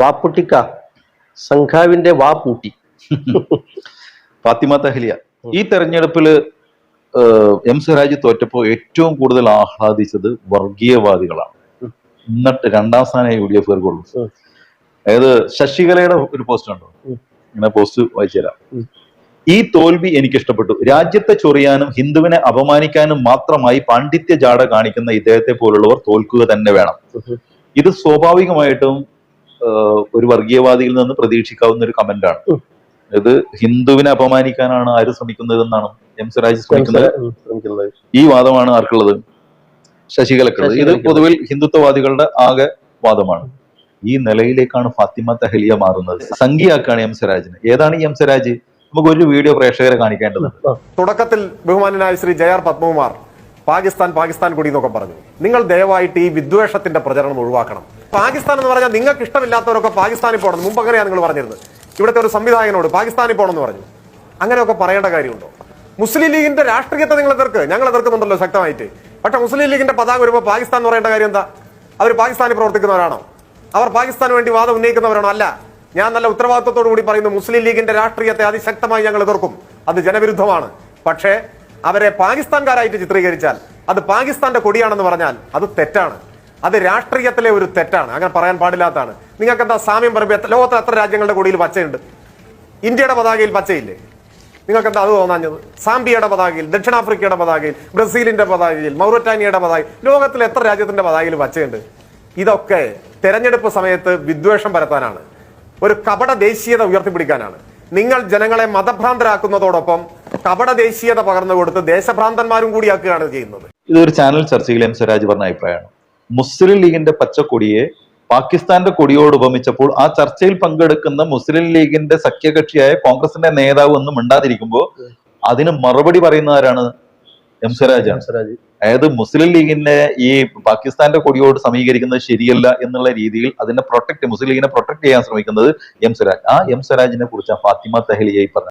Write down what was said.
വാപ്പുട്ടിക്ക സംഘാവിന്റെ വാപ്പൂട്ടി. ഫാത്തിമ തഹലിയ ഈ തെരഞ്ഞെടുപ്പിൽ എം സ്വരാജ് തോറ്റപ്പോ ഏറ്റവും കൂടുതൽ ആഹ്ലാദിച്ചത് വർഗീയവാദികളാണ്. എന്നിട്ട് രണ്ടാം സ്ഥാനം യു ഡി എഫ് കൊള്ളു അതായത് ശശികലയുടെ ഒരു പോസ്റ്റ് ഉണ്ടോ ഇങ്ങനെ പോസ്റ്റ് വായിച്ചു തരാം. ഈ തോൽവി എനിക്ക് ഇഷ്ടപ്പെട്ടു രാജ്യത്തെ ചൊറിയാനും ഹിന്ദുവിനെ അപമാനിക്കാനും മാത്രമായി പാണ്ഡിത്യ ജാട കാണിക്കുന്ന ഇദ്ദേഹത്തെ പോലുള്ളവർ തോൽക്കുക തന്നെ വേണം. ഇത് സ്വാഭാവികമായിട്ടും ഒരു വർഗീയവാദിയിൽ നിന്ന് പ്രതീക്ഷിക്കാവുന്ന ഒരു കമന്റാണ്. ഇത് ഹിന്ദുവിനെ അപമാനിക്കാനാണ് ആര് ശ്രമിക്കുന്നതെന്നാണ് എം സ്വരാജ് ശ്രമിക്കുന്നത്. ഈ വാദമാണ് ആർക്കുള്ളത്? ശശികലക്കുള്ളത്. ഇത് പൊതുവിൽ ഹിന്ദുത്വവാദികളുടെ ആകെ വാദമാണ്. ഈ നിലയിലേക്കാണ് ഫാത്തിമ തഹലിയ മാറുന്നത്. സംഖ്യയാക്കാണ് എം സ്വരാജിന് ഏതാണ് ഈ എം സ്വരാജ് നമുക്ക് ഒരു വീഡിയോ പ്രേക്ഷകരെ കാണിക്കേണ്ടത് തുടക്കത്തിൽ ബഹുമാനനായ ശ്രീ ജയാർ പത്മകുമാർ പാകിസ്ഥാൻ പാകിസ്ഥാൻ കൂടി എന്നൊക്കെ പറഞ്ഞു. നിങ്ങൾ ദയവായിട്ട് ഈ വിദ്വേഷത്തിന്റെ പ്രചരണം ഒഴിവാക്കണം. പാകിസ്ഥാൻ എന്ന് പറഞ്ഞാൽ നിങ്ങൾക്ക് ഇഷ്ടമില്ലാത്തവരൊക്കെ പാകിസ്ഥാനിൽ പോകണം. മുമ്പ് അങ്ങനെയാണ് നിങ്ങൾ പറഞ്ഞിരുന്നത്. ഇവിടുത്തെ ഒരു സംവിധായകനോട് പാകിസ്ഥാനിൽ പോകണമെന്ന് പറഞ്ഞു. അങ്ങനെയൊക്കെ പറയേണ്ട കാര്യമുണ്ടോ? മുസ്ലിം ലീഗിന്റെ രാഷ്ട്രീയത്തെ നിങ്ങൾ എതിർക്ക്. ഞങ്ങൾ എതിർക്കുന്നുണ്ടല്ലോ ശക്തമായിട്ട്. പക്ഷെ മുസ്ലിം ലീഗിന്റെ പതാക വരുമ്പോൾ പാകിസ്ഥാൻ എന്ന് പറയേണ്ട കാര്യം എന്താ? അവർ പാകിസ്ഥാനിൽ പ്രവർത്തിക്കുന്നവരാണോ? അവർ പാകിസ്ഥാന് വേണ്ടി വാദം ഉന്നയിക്കുന്നവരാണോ? അല്ല. ഞാൻ നല്ല ഉത്തരവാദിത്വത്തോടു കൂടി പറയുന്നു മുസ്ലിം ലീഗിന്റെ രാഷ്ട്രീയത്തെ അതിശക്തമായി ഞങ്ങൾ എതിർക്കും. അത് ജനവിരുദ്ധമാണ്. പക്ഷേ അവരെ പാകിസ്ഥാൻകാരായിട്ട് ചിത്രീകരിച്ചാൽ അത് പാകിസ്ഥാന്റെ കൊടിയാണെന്ന് പറഞ്ഞാൽ അത് തെറ്റാണ്. അത് രാഷ്ട്രീയത്തിലെ ഒരു തെറ്റാണ്. അങ്ങനെ പറയാൻ പാടില്ലാത്തതാണ്. നിങ്ങൾക്ക് എന്താ സാമ്യം പറയുമ്പോൾ ലോകത്തിൽ ലോകത്തെ എത്ര രാജ്യങ്ങളുടെ കൊടിയിൽ പച്ചയുണ്ട്? ഇന്ത്യയുടെ പതാകയിൽ പച്ചയില്ലേ? നിങ്ങൾക്ക് എന്താ അത് തോന്നാഞ്ഞത്? സാംബിയയുടെ പതാകയിൽ ദക്ഷിണാഫ്രിക്കയുടെ പതാകയിൽ ബ്രസീലിന്റെ പതാകയിൽ മൗററ്റാനിയയുടെ പതാകയിൽ ലോകത്തിലെ എത്ര രാജ്യത്തിന്റെ പതാകയിൽ പച്ചയുണ്ട്? ഇതൊക്കെ തെരഞ്ഞെടുപ്പ് സമയത്ത് വിദ്വേഷം പരത്താനാണ്. ഒരു കപട ദേശീയത ഉയർത്തിപ്പിടിക്കാനാണ്. നിങ്ങൾ ജനങ്ങളെ മതഭ്രാന്തരാക്കുന്നതോടൊപ്പം കപട ദേശീയത പകർന്നു കൊടുത്ത് ദേശഭ്രാന്തന്മാരും കൂടിയാക്കുകയാണ് ചെയ്യുന്നത്. ഇതൊരു ചാനൽ ചർച്ചയിൽ എം സ്വരാജ് പറഞ്ഞ അഭിപ്രായമാണ്. മുസ്ലിം ലീഗിന്റെ പച്ചക്കൊടിയെ പാകിസ്ഥാന്റെ കൊടിയോട് ഉപമിച്ചപ്പോൾ ആ ചർച്ചയിൽ പങ്കെടുക്കുന്ന മുസ്ലിം ലീഗിന്റെ സഖ്യകക്ഷിയായ കോൺഗ്രസിന്റെ നേതാവ് ഒന്നും മിണ്ടാതിരിക്കുമ്പോൾ അതിന് മറുപടി പറയുന്ന ആരാണ്? എം സ്വരാജാണ് സ്വരാജ്. അതായത് മുസ്ലിം ലീഗിന്റെ ഈ പാകിസ്ഥാന്റെ കൊടിയോട് സമീകരിക്കുന്നത് ശരിയല്ല എന്നുള്ള രീതിയിൽ അതിനെ പ്രൊട്ടക്ട് മുസ്ലിം ലീഗിനെ പ്രൊട്ടക്ട് ചെയ്യാൻ ശ്രമിക്കുന്നത് എം സ്വരാജ്. ആ എം സ്വരാജിനെ കുറിച്ച് ഫാത്തിമ തെഹലിയായി പറഞ്ഞു